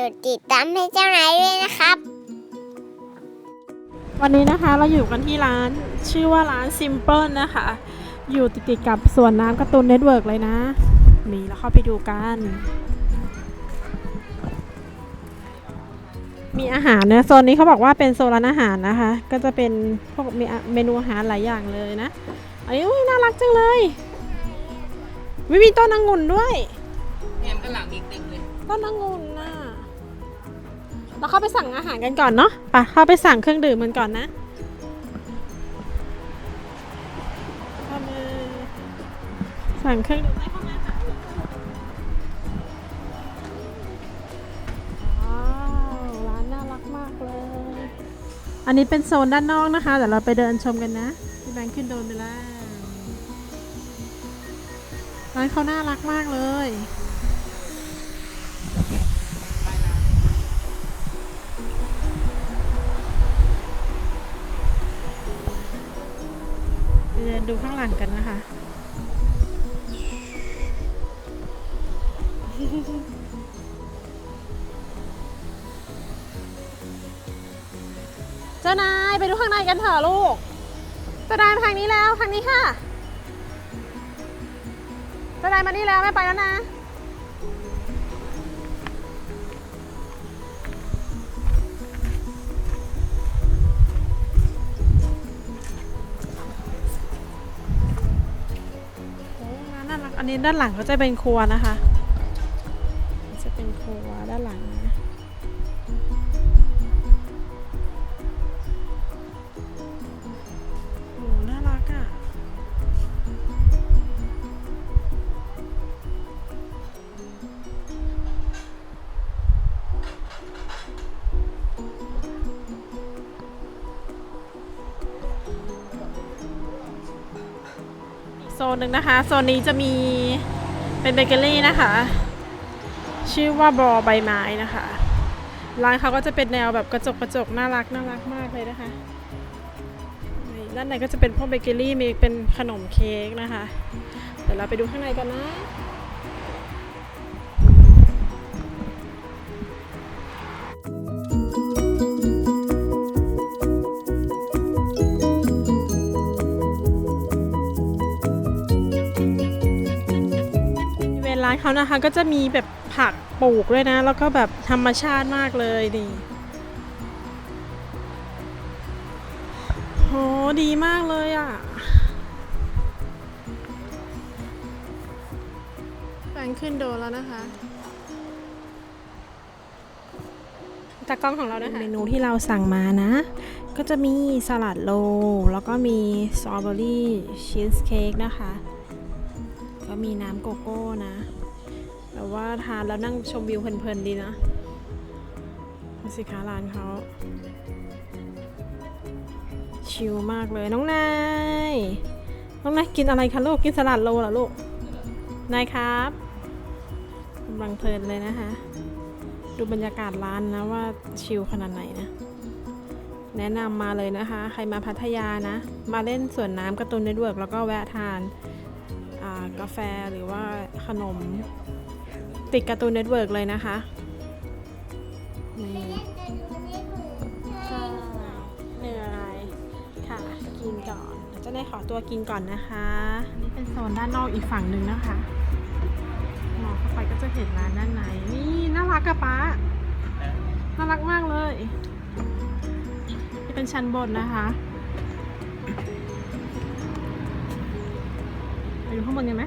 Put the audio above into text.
กดติดตามให้เจ้านายด้วยนะครับ วันนี้นะคะเราอยู่กันที่ร้านชื่อว่าร้าน Simple นะคะ อยู่ติดๆกับสวนน้ำการ์ตูนเน็ตเวิร์กเลยนะ นี่เราเข้าไปดูกัน มีอาหารนะโซนนี้เขาบอกว่าเป็นโซนร้านอาหารนะคะ ก็จะเป็นพวกมีเมนูอาหารหลายอย่างเลยนะอันนี้อุ้ยน่ารักจังเลยวิมีต้นองุ่นด้วยแหมกันหลังอีกเต็มเลยต้นองุ่นน่ะ เราเข้าไปสั่งอาหารกันก่อนเนาะไปเข้าไปสั่งเครื่องดื่มมันก่อนนะมาสั่งเครื่องดื่มได้เข้ามาค่ะว้าวร้านน่ารักมากเลย อันนี้เป็นโซนด้านนอกนะคะเดี๋ยวเราไปเดินชมกันนะพี่แบงค์ขึ้นโดนไปแล้วร้านเขาน่ารักมากเลย ดูข้างหลังกันนะคะ เจ้านายไปดูข้างในกันเถอะลูก เจ้านายมาทางนี้แล้วทางนี้ค่ะ เจ้านายมานี่แล้วไม่ไปแล้วนะ นี้ด้านหลังก็จะเป็นครัวนะคะ จะเป็นครัวด้านหลังนะโอ้น่ารักอะ โซนหนึ่งนะคะ โซนนี้จะมีเป็นเบเกอรี่นะคะ ชื่อว่าบอใบไม้นะคะ ร้านเขาก็จะเป็นแนวแบบกระจกกระจกน่ารักน่ารักมากเลยนะคะด้านในก็จะเป็นพวกเบเกอรี่มีเป็นขนมเค้กนะคะ เดี๋ยวเราไปดูข้างในกันนะ ริเวณร้านเขานะคะ ก็จะมีแบบผักปลูกด้วยนะ แล้วก็แบบธรรมชาติมากเลยนี่โหดีมากเลยอะแปลงขึ้นโดนแล้วนะคะตากล้องของเรานะคะเมนูที่เราสั่งมานะ ก็จะมีสลัดโล แล้วก็มีสตรอเบอรี่ชีสเค้กนะคะ ก็มีน้ำโกโก้นะ แต่ว่าทานแล้วนั่งชมวิวเพลินๆดีนะดูสิคะร้านเขาชิลมากเลยน้องนายน้องนายกินอะไรคะลูกกินสลัดโลเหรอลูกนายครับกำลังเพลินเลยนะคะ ดูบรรยากาศร้านนะว่าชิลขนาดไหนนะ แนะนำมาเลยนะคะ ใครมาพัทยานะ มาเล่นสวนน้ำกร์ตูนเน็ตเวิร์กแล้วก็แวะทาน กาแฟหรือว่าขนม ติดการ์ตูนเน็ตเวิร์กเลยนะคะนี่เหนื่อยค่ะกินก่อนเดี๋ยวเจะได้ขอตัวกินก่อนนะคะนี่เป็นโซนด้านนอกอีกฝั่งหนึ่งนะคะมองเข้าไปก็จะเห็นร้านด้านในนี่น่ารักอะป๊าน่ารักมากเลยนี่เป็นชั้นบนนะคะ ดูข้างบนกันไหม